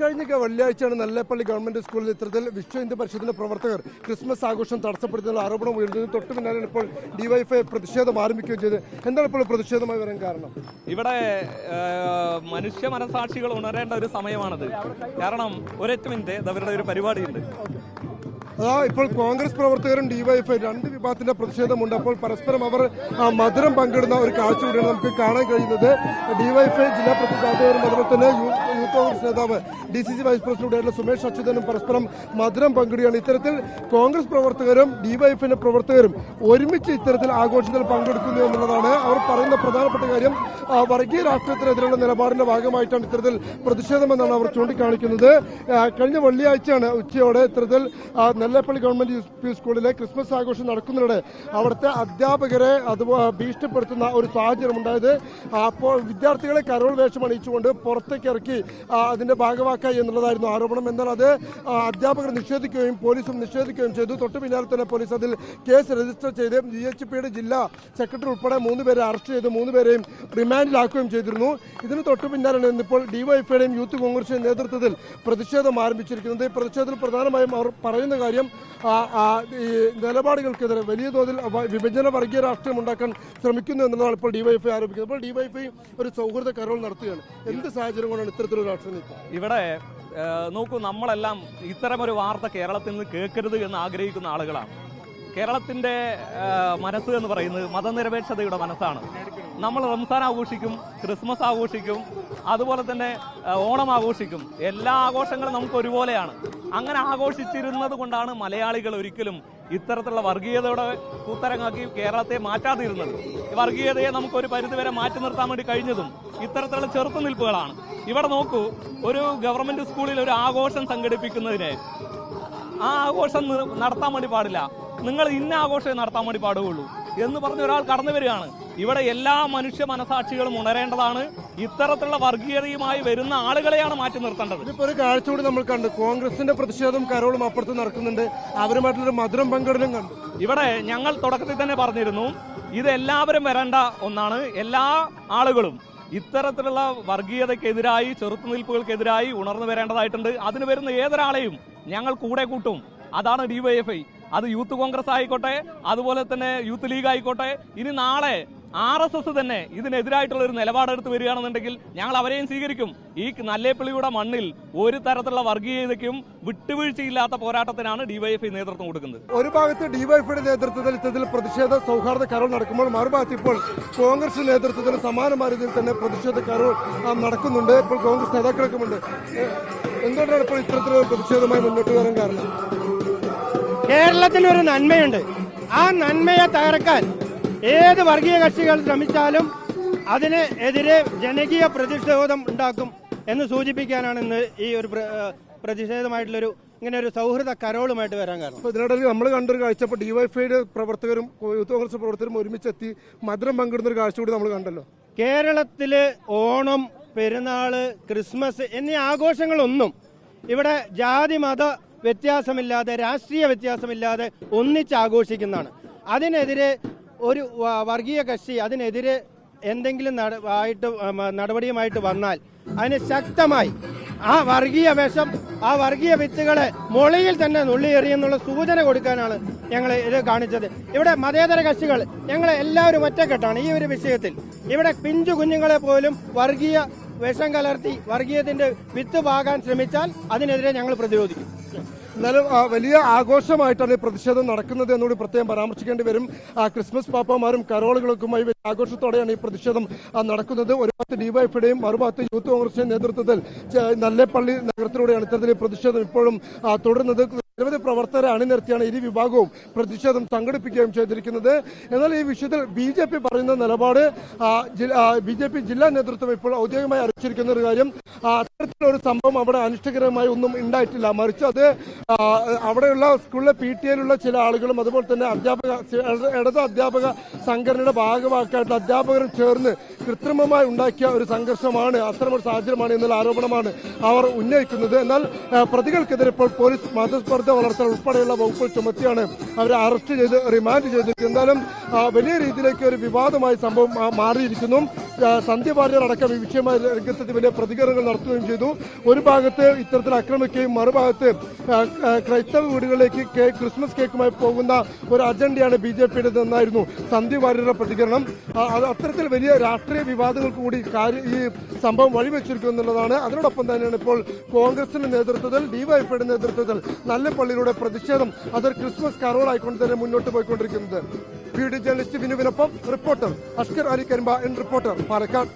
കഴിഞ്ഞ വെള്ളിയാഴ്ചയാണ് നെല്ലേപ്പള്ളി ഗവൺമെന്റ് സ്കൂളിൽ ഇത്തരത്തിൽ വിശ്വ ഹിന്ദു പരിഷത്തിന്റെ പ്രവർത്തകർ ക്രിസ്മസ് ആഘോഷം തടസ്സപ്പെടുത്തുന്ന ആരോപണം ഉയർന്നത് തൊട്ട് പിന്നാലെയാണ് ഇപ്പോൾ ഡിവൈഫൈ പ്രതിഷേധം ആരംഭിക്കുകയും ചെയ്തത് എന്താണ് ഇപ്പോൾ പ്രതിഷേധമായി വരാൻ കാരണം? ഇവിടെ മനുഷ്യ മനസാക്ഷികൾ ഉണരേണ്ട ഒരു സമയമാണത്. കാരണം ഒരൊറ്റ മിനിറ്റ് അവരുടെ ഒരു പരിപാടിയുണ്ട്. അതാ ഇപ്പോൾ കോൺഗ്രസ് പ്രവർത്തകരും ഡിവൈഎഫ്ഐ രണ്ട് വിഭാഗത്തിന്റെ പ്രതിഷേധമുണ്ട്. അപ്പോൾ പരസ്പരം അവർ മധുരം പങ്കിടുന്ന ഒരു കാഴ്ച കൂടിയാണ് നമുക്ക് കാണാൻ കഴിയുന്നത്. ഡിവൈഎഫ്ഐ ജില്ലാ പ്രസിഡന്റ് അതുപോലെ തന്നെ യൂത്ത് കോൺഗ്രസ് നേതാവ് ഡി സി സി വൈസ് പ്രസിഡന്റായിട്ടുള്ള സുമേഷ് അച്യുതനും പരസ്പരം മധുരം പങ്കിടുകയാണ്. ഇത്തരത്തിൽ കോൺഗ്രസ് പ്രവർത്തകരും ഡിവൈഎഫിന്റെ പ്രവർത്തകരും ഒരുമിച്ച് ഇത്തരത്തിൽ ആഘോഷത്തിൽ പങ്കെടുക്കുന്നു എന്നുള്ളതാണ് അവർ പറയുന്ന പ്രധാനപ്പെട്ട കാര്യം. വർഗീയ രാഷ്ട്രീയത്തിനെതിരെയുള്ള നിലപാടിന്റെ ഭാഗമായിട്ടാണ് ഇത്തരത്തിൽ പ്രതിഷേധമെന്നാണ് അവർ ചൂണ്ടിക്കാണിക്കുന്നത്. കഴിഞ്ഞ വെള്ളിയാഴ്ചയാണ് ഉച്ചയോടെ ഇത്തരത്തിൽ നെല്ലേപ്പള്ളി ഗവൺമെന്റ് പി സ്കൂളിലെ ക്രിസ്മസ് ആഘോഷം നടക്കുന്നതിനിടെ അവിടുത്തെ അധ്യാപകരെ അത് ഭീഷണിപ്പെടുത്തുന്ന ഒരു സാഹചര്യം ഉണ്ടായത്. അപ്പോൾ വിദ്യാർത്ഥികളെ കരോൾ വേഷം അണിയിച്ചുകൊണ്ട് പുറത്തേക്ക് ഇറക്കി അതിന്റെ ഭാഗമാക്കായി എന്നുള്ളതായിരുന്നു ആരോപണം. എന്നാൽ അത് അധ്യാപകർ നിഷേധിക്കുകയും പോലീസും നിഷേധിക്കുകയും ചെയ്തു. തൊട്ടു പിന്നാലെ തന്നെ പോലീസ് അതിൽ കേസ് രജിസ്റ്റർ ചെയ്ത് ജി എച്ച് പിയുടെ ജില്ലാ സെക്രട്ടറി ഉൾപ്പെടെ മൂന്ന് പേരെ അറസ്റ്റ് ചെയ്ത് മൂന്ന് പേരെയും റിമാൻഡിലാക്കുകയും ചെയ്തിരുന്നു. ഇതിന് തൊട്ടു പിന്നാലെയാണ് ഇന്നിപ്പോൾ ഡിവൈഎഫ്ഐയുടെയും യൂത്ത് കോൺഗ്രസിന്റെ നേതൃത്വത്തിൽ പ്രതിഷേധം ആരംഭിച്ചിരിക്കുന്നത്. ഈ പ്രതിഷേധത്തിൽ പ്രധാനമായും അവർ പറയുന്ന കാര്യം ആ, ഈ നിലപാടുകൾക്കെതിരെ വലിയ തോതിൽ വിഭജന വർഗീയ രാഷ്ട്രീയം ഉണ്ടാക്കാൻ ശ്രമിക്കുന്നു എന്നുള്ളതാണ് ഇപ്പോൾ ഡിവൈഎഫ്ഐ ആരോപിക്കുന്നത്. അപ്പോൾ ഡിവൈഎഫ്ഐ ഒരു സൗഹൃദ കരോൾ നടത്തുകയാണ്. എന്ത് സാഹചര്യം കൊണ്ടാണ് ഇത്തരത്തിലൊരു രാഷ്ട്രീയം നീക്കം ഇവിടെ നോക്കൂ നമ്മളെല്ലാം ഇത്തരമൊരു വാർത്ത കേരളത്തിൽ നിന്ന് കേൾക്കരുത് എന്ന് ആഗ്രഹിക്കുന്ന ആളുകളാണ്. കേരളത്തിന്റെ മനസ്സ് എന്ന് പറയുന്നത് മതനിരപേക്ഷതയുടെ മനസ്സാണ്. നമ്മൾ റംസാൻ ആഘോഷിക്കും ക്രിസ്മസ് ആഘോഷിക്കും അതുപോലെ തന്നെ ഓണം ആഘോഷിക്കും. എല്ലാ ആഘോഷങ്ങളും നമുക്ക് ഒരുപോലെയാണ്. അങ്ങനെ ആഘോഷിച്ചിരുന്നത് കൊണ്ടാണ് മലയാളികൾ ഒരിക്കലും ഇത്തരത്തിലുള്ള വർഗീയതയുടെ കൂത്തരങ്ങാക്കി കേരളത്തെ മാറ്റാതിരുന്നത്. വർഗീയതയെ നമുക്ക് ഒരു പരിധിവരെ മാറ്റി നിർത്താൻ വേണ്ടി കഴിഞ്ഞതും ഇത്തരത്തിലുള്ള ചെറുത്തുനിൽപ്പുകളാണ്. ഇവിടെ നോക്കൂ ഒരു ഗവൺമെന്റ് സ്കൂളിൽ ഒരു ആഘോഷം സംഘടിപ്പിക്കുന്നതിന് ആ ആഘോഷം നടത്താൻ വേണ്ടി പാടില്ല. നിങ്ങൾ ഇന്ന ആഘോഷം നടത്താൻ വേണ്ടി പാടുകയുള്ളൂ എന്ന് പറഞ്ഞ ഒരാൾ കടന്നു വരികയാണ്. ഇവിടെ എല്ലാ മനുഷ്യ മനസാക്ഷികളും ഉണരേണ്ടതാണ്. ഇത്തരത്തിലുള്ള വർഗീയതയുമായി വരുന്ന ആളുകളെയാണ് മാറ്റി നിർത്തേണ്ടത്. ഇതിപ്പോ ഒരു കാഴ്ച കൂടി നമ്മൾ കണ്ടു. കോൺഗ്രസിന്റെ പ്രതിഷേധവും കരോളും അപ്പുറത്ത് നടക്കുന്നുണ്ട്. അവരുമായിട്ടുള്ള മധുരം പങ്കിടലും കണ്ടു. ഇവിടെ ഞങ്ങൾ തുടക്കത്തിൽ തന്നെ പറഞ്ഞിരുന്നു ഇത് എല്ലാവരും വരേണ്ട ഒന്നാണ്. എല്ലാ ആളുകളും ഇത്തരത്തിലുള്ള വർഗീയതയ്ക്കെതിരായി ചെറുത്തുനിൽപ്പുകൾക്കെതിരായി ഉണർന്നു വരേണ്ടതായിട്ടുണ്ട്. അതിന് വരുന്ന ഏതൊരാളെയും ഞങ്ങൾ കൂടെ കൂട്ടും. അതാണ് ഡിവൈഎഫ്ഐ അത് യൂത്ത് കോൺഗ്രസ് ആയിക്കോട്ടെ അതുപോലെ തന്നെ യൂത്ത് ലീഗ് ആയിക്കോട്ടെ. ഇനി നാളെ ആർ എസ് എസ് തന്നെ ഇതിനെതിരായിട്ടുള്ള ഒരു നിലപാടെടുത്ത് വരികയാണെന്നുണ്ടെങ്കിൽ ഞങ്ങൾ അവരെയും സ്വീകരിക്കും. ഈ നല്ലേപ്പിള്ളിയുടെ മണ്ണിൽ ഒരു തരത്തിലുള്ള വർഗീയതയ്ക്കും വിട്ടുവീഴ്ചയില്ലാത്ത പോരാട്ടത്തിനാണ് ഡിവൈഎഫ്ഐ നേതൃത്വം കൊടുക്കുന്നത്. ഒരു ഭാഗത്ത് ഡിവൈഎഫ്ഐയുടെ നേതൃത്വത്തിൽ ഇത്തരത്തിൽ പ്രതിഷേധ സൗഹാർദ്ദ കരൾ നടക്കുമ്പോൾ മറുഭാഗത്ത് ഇപ്പോൾ കോൺഗ്രസ് നേതൃത്വത്തിൽ സമാനമായ രീതിയിൽ തന്നെ പ്രതിഷേധ കരൾ നടക്കുന്നുണ്ട്. ഇപ്പോൾ കോൺഗ്രസ് നേതാക്കളൊക്കെയുണ്ട് എന്തുകൊണ്ടാണ് ഇപ്പോൾ ഇത്തരത്തിലുള്ള പ്രതിഷേധമായി മുന്നോട്ട് വരാൻ കാരണം? കേരളത്തിൽ ഒരു നന്മയുണ്ട്. ആ നന്മയെ തകർക്കാൻ ഏത് വർഗീയ കക്ഷികൾ ശ്രമിച്ചാലും അതിനെതിരെ ജനകീയ പ്രതിഷേധം ഉണ്ടാക്കും എന്ന് സൂചിപ്പിക്കാനാണ് ഇന്ന് ഈ ഒരു പ്രതിഷേധമായിട്ടുള്ളൊരു ഇങ്ങനെ ഒരു സൗഹൃദ കരോളുമായിട്ട് വരാൻ കാരണം. ഇതിനിടയിൽ നമ്മൾ കണ്ടൊരു കാഴ്ച ഇപ്പോൾ ഡിവൈഫൈയുടെ പ്രവർത്തകരും യൂത്ത് കോൺഗ്രസ് പ്രവർത്തകരും ഒരുമിച്ചെത്തി മധുരം പങ്കിടുന്ന ഒരു കാഴ്ച കൂടി നമ്മൾ കണ്ടല്ലോ. കേരളത്തിൽ ഓണം പെരുന്നാൾ ക്രിസ്മസ് എന്നീ ആഘോഷങ്ങളൊന്നും ഇവിടെ ജാതി മത വ്യത്യാസമില്ലാതെ രാഷ്ട്രീയ വ്യത്യാസമില്ലാതെ ഒന്നിച്ച് ആഘോഷിക്കുന്നതാണ്. അതിനെതിരെ ഒരു വർഗീയ കക്ഷി അതിനെതിരെ എന്തെങ്കിലും ആയിട്ട് നടപടിയുമായിട്ട് വന്നാൽ അതിന് ശക്തമായി ആ വർഗീയ വേഷം ആ വർഗീയ വിത്തുകളെ മൊളിയിൽ തന്നെ നുള്ളിയെറിയെന്നുള്ള സൂചന കൊടുക്കാനാണ് ഞങ്ങൾ ഇത് കാണിച്ചത്. ഇവിടെ മതേതര കക്ഷികൾ ഞങ്ങൾ എല്ലാവരും ഒറ്റക്കെട്ടാണ് ഈ ഒരു വിഷയത്തിൽ. ഇവിടെ പിഞ്ചു കുഞ്ഞുങ്ങളെ പോലും വർഗീയ വിഷം കലർത്തി വർഗീയത്തിന്റെ വിത്ത് പാകാൻ ശ്രമിച്ചാൽ അതിനെതിരെ ഞങ്ങൾ പ്രതിരോധിക്കും. എന്നാലും വലിയ ആഘോഷമായിട്ടാണ് ഈ പ്രതിഷേധം നടക്കുന്നത് എന്നുകൂടി പ്രത്യേകം പരാമർശിക്കേണ്ടി വരും. ക്രിസ്മസ് പാപ്പമാരും കരോളുകൾക്കുമായി വലിയ ആഘോഷത്തോടെയാണ് ഈ പ്രതിഷേധം നടക്കുന്നത്. ഒരു ഭാഗത്ത് ഡിവൈഎഫിയുടെയും മറുഭാഗത്ത് യൂത്ത് കോൺഗ്രസിന്റെ നേതൃത്വത്തിൽ നല്ലപ്പള്ളി നഗരത്തിലൂടെയാണ് ഇത്തരത്തിൽ പ്രതിഷേധം ഇപ്പോഴും തുടരുന്നത്. നിരവധി പ്രവർത്തകരെ അണിനിർത്തിയാണ് ഇരു വിഭാഗവും പ്രതിഷേധം സംഘടിപ്പിക്കുകയും ചെയ്തിരിക്കുന്നത്. എന്നാൽ ഈ വിഷയത്തിൽ ബി ജെ പി പറയുന്ന നിലപാട് ബി ജെ പി ജില്ലാ നേതൃത്വം ഇപ്പോൾ ഔദ്യോഗികമായി അറിയിച്ചിരിക്കുന്ന ഒരു കാര്യം അത്തരത്തിലൊരു സംഭവം അവിടെ അനിഷ്ടകരമായി ഒന്നും ഉണ്ടായിട്ടില്ല. മറിച്ച് അത് അവിടെയുള്ള സ്കൂളിലെ പി ടി എയിലുള്ള ചില ആളുകളും അതുപോലെ തന്നെ അധ്യാപക ഇടത് അധ്യാപക സംഘടനയുടെ ഭാഗമാക്കായിട്ട് അധ്യാപകരും ചേർന്ന് കൃത്രിമമായി ഉണ്ടാക്കിയ ഒരു സംഘർഷമാണ് അത്തരമൊരു സാഹചര്യമാണ് എന്നുള്ള ആരോപണമാണ് അവർ ഉന്നയിക്കുന്നത്. എന്നാൽ പ്രതികൾക്കെതിരെ ഇപ്പോൾ പോലീസ് മതസ്പർദ്ധ വളർത്തൽ ഉൾപ്പെടെയുള്ള വകുപ്പുകൾ ചുമത്തിയാണ് അവരെ അറസ്റ്റ് ചെയ്ത് റിമാൻഡ് ചെയ്തിരിക്കുന്നത്. എന്തായാലും വലിയ രീതിയിലേക്ക് ഒരു വിവാദമായ സംഭവം മാറിയിരിക്കുന്നു. സന്ധ്യ വാര്യർ അടക്കം ഈ വിഷയമായി രംഗത്തെത്തി വലിയ പ്രതികരണങ്ങൾ നടത്തുകയും ചെയ്തു. ഒരു ഭാഗത്ത് ഇത്തരത്തിൽ ആക്രമിക്കുകയും മറുഭാഗത്ത് ക്രൈസ്തവ വീടുകളിലേക്ക് കേക്ക് ക്രിസ്മസ് കേക്കുമായി പോകുന്ന ഒരു അജണ്ടയാണ് ബി ജെ പിയുടെ എന്നായിരുന്നു സന്ധ്യ വാര്യരുടെ പ്രതികരണം. അത് അത്തരത്തിൽ വലിയ രാഷ്ട്രീയ വിവാദങ്ങൾക്ക് കൂടി ഈ സംഭവം വഴിവെച്ചിരിക്കും എന്നുള്ളതാണ്. അതിനോടൊപ്പം തന്നെയാണ് ഇപ്പോൾ കോൺഗ്രസിന്റെ നേതൃത്വത്തിൽ ഡിവൈഎഫ്ഐയുടെ നേതൃത്വത്തിൽ നല്ല പള്ളിയിലൂടെ പ്രതിഷേധം അതൊരു ക്രിസ്മസ് കറോളായിക്കൊണ്ട് തന്നെ മുന്നോട്ട് പോയിക്കൊണ്ടിരിക്കുന്നത്. വീഡിയോ ജേർണലിസ്റ്റ് വിനുവിനൊപ്പം റിപ്പോർട്ടർ അഷ്കർ അലി കരിമ്പ എൻ റിപ്പോർട്ടർ പാലക്കാട്.